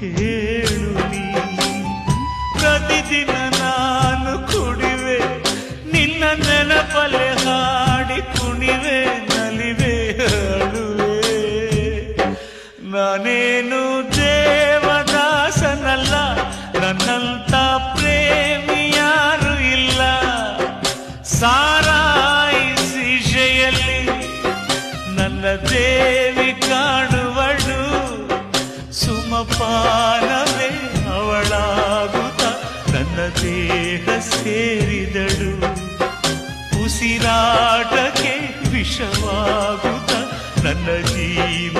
ಹೇಳು ನೀ ಪ್ರತಿದಿನ ನಾನು ಕುಡಿವೆ, ನಿನ್ನ ನೆನಪಲೆ ಹಾಡಿ ಕುಣಿವೆ, ನಲಿವೆ, ಅಳುವೆ. ನಾನೇನು ದೇವದಾಸನಲ್ಲ ನನ್ನಂತ ಪ್ರೇಮಿ ಯಾರು ಇಲ್ಲ. ಸಾರಾಯಿಸಿ ಶೆಯಲ್ಲಿ ನನ್ನ ದೇವಿ ಕಾಣುವಳು ದೇಹ ಸೇರಿದಳು. ಉಸಿರಾಟಕ್ಕೆ ವಿಷವಾಗುತ್ತ ನನ್ನ ಜೀವ